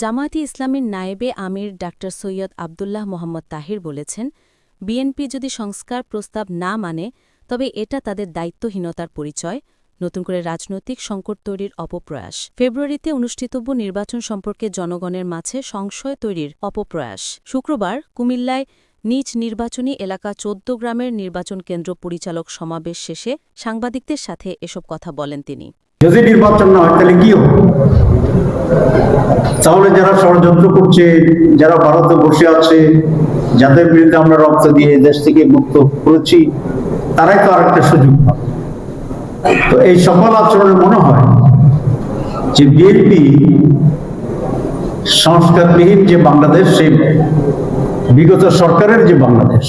জামায়াতে ইসলামীর নায়েবে আমির ডাক্তার সৈয়দ আবদুল্লাহ মোহাম্মদ তাহির বলেছেন, বিএনপি যদি সংস্কার প্রস্তাব না মানে তবে এটা তাদের দায়িত্বহীনতার পরিচয়, নতুন করে রাজনৈতিক সংকট তৈরির অপপ্রয়াস। ফেব্রুয়ারিতে অনুষ্ঠিতব্য নির্বাচন সম্পর্কে জনগণের মাঝে সংশয় তৈরির অপপ্রয়াস। শুক্রবার কুমিল্লায় নিজ নির্বাচনী এলাকা চোদ্দ গ্রামের নির্বাচন কেন্দ্র পরিচালক সমাবেশ শেষে সাংবাদিকদের সাথে এসব কথা বলেন তিনি। যদি নির্বাচন না হয়, তাহলে কি তাহলে যারা ষড়যন্ত্র করছে, যারা ভারতে বসে আছে, যাদের বিরুদ্ধে আমরা রক্ত দিয়ে দেশ থেকে মুক্ত করেছি, তারাই তো আরেকটা সুযোগ পাবে। তো এই সকল আচরণে মনে হয় যে বিএনপি সংস্কারবিহীন যে বাংলাদেশ, সেই বিগত সরকারের যে বাংলাদেশ,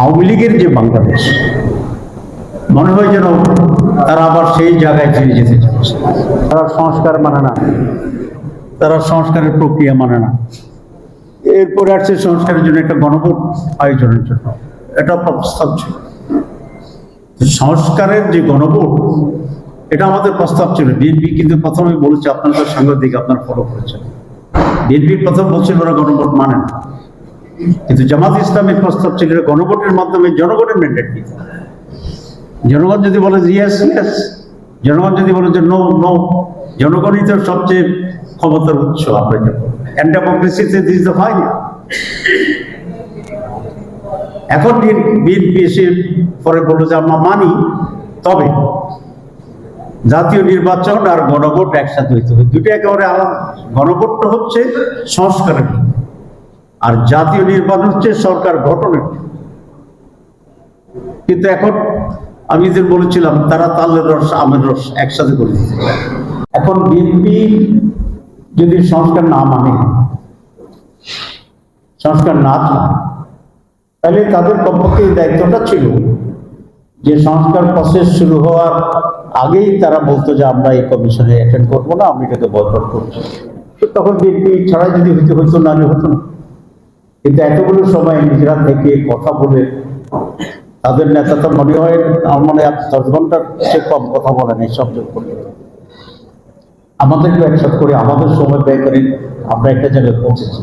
আওয়ামী লীগের যে বাংলাদেশ, মনে হয় যেন তারা আবার সেই জায়গায় ফিরে যেতে চাচ্ছে। তারা সংস্কার মানে না। তারা সংস্কারের প্রক্রিয়া মানে না। এরপরে আসছে সংস্কারের জন্য একটা গণভোট আয়োজনের জন্য। এটা প্রস্তাব ছিল। সংস্কারের যে গণভোট, এটা আমাদের প্রস্তাব ছিল। বিএনপি কিন্তু প্রথমে বলেছে, আপনারা তো সাংবাদিক, আপনারা ফলো করেছেন। বিএনপি প্রথম বলছিল ওরা গণভোট মানে না। কিন্তু জামাত ইসলামের প্রস্তাব ছিল গণভোটের মাধ্যমে জনগণের ম্যান্ডেট নিতে। জনগণ যদি বলে ইয়েস ইয়েস জনগণ যদি বলে যে নো নো জনগণই তো সবচেয়ে ক্ষমতার উৎস, আমরা অ্যান্ড ডেমোক্রেসিতে দিস দ্য এখন বিএনপি এসে পরে বলল যে আমরা মানি, তবে জাতীয় নির্বাচন আর গণভোট একসাথে হইতে হবে। দুটো একেবারে আলাদা। গণভোটটা হচ্ছে সংস্কারের আর জাতীয় নির্বাচন হচ্ছে সরকার গঠনের কিন্তু এখন আমি যে বলেছিলাম, তারা তালের রস, আমের রস একসাথে করে দিতে চায়। এখন বিএনপি যদি সংস্কার না মানে সংস্কার না তাহলে তাদের কমপক্ষে দায়িত্বটা ছিল যে সংস্কার প্রসেস শুরু হওয়ার আগেই তারা বলতো যে আমরা এই কমিশনে অ্যাটেন্ড করব না আমি এটাকে বয়কট করছি তো তখন বিএনপি ছাড়াই যদি হইতে, হইতো না হতো না কিন্তু এতগুলো সময় নিজেরা থেকে কথা বলে তাদের নেতা তো মনে হয়, আমার মনে হয় দশ ঘণ্টার সে কম কথা বলেন এই শব্দ করে। আমাদেরকে একসাথে করে, আমাদের সময় ব্যয় করে আমরা একটা জায়গায় পৌঁছেছি।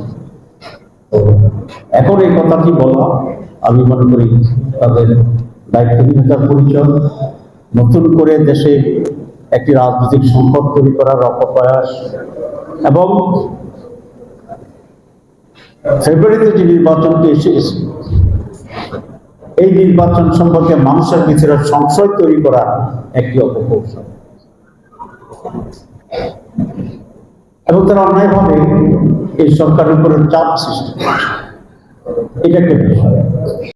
এখন এই কথাটি বলা আমি মনে করি তাদের দায়িত্বহীনতার পরিচয়, নতুন করে দেশে একটি রাজনৈতিক সংকট তৈরি করার অপপ্রয়াস এবং ফেব্রুয়ারিতে যে নির্বাচনটি এসে এই নির্বাচন সম্পর্কে মানুষের ভিতরে সংশয় তৈরি করা একটি অপকৌশল। এবং তারা অন্যায়ভাবে এই সরকারের উপরে চাপ সৃষ্টি। এটা একটা বিষয়।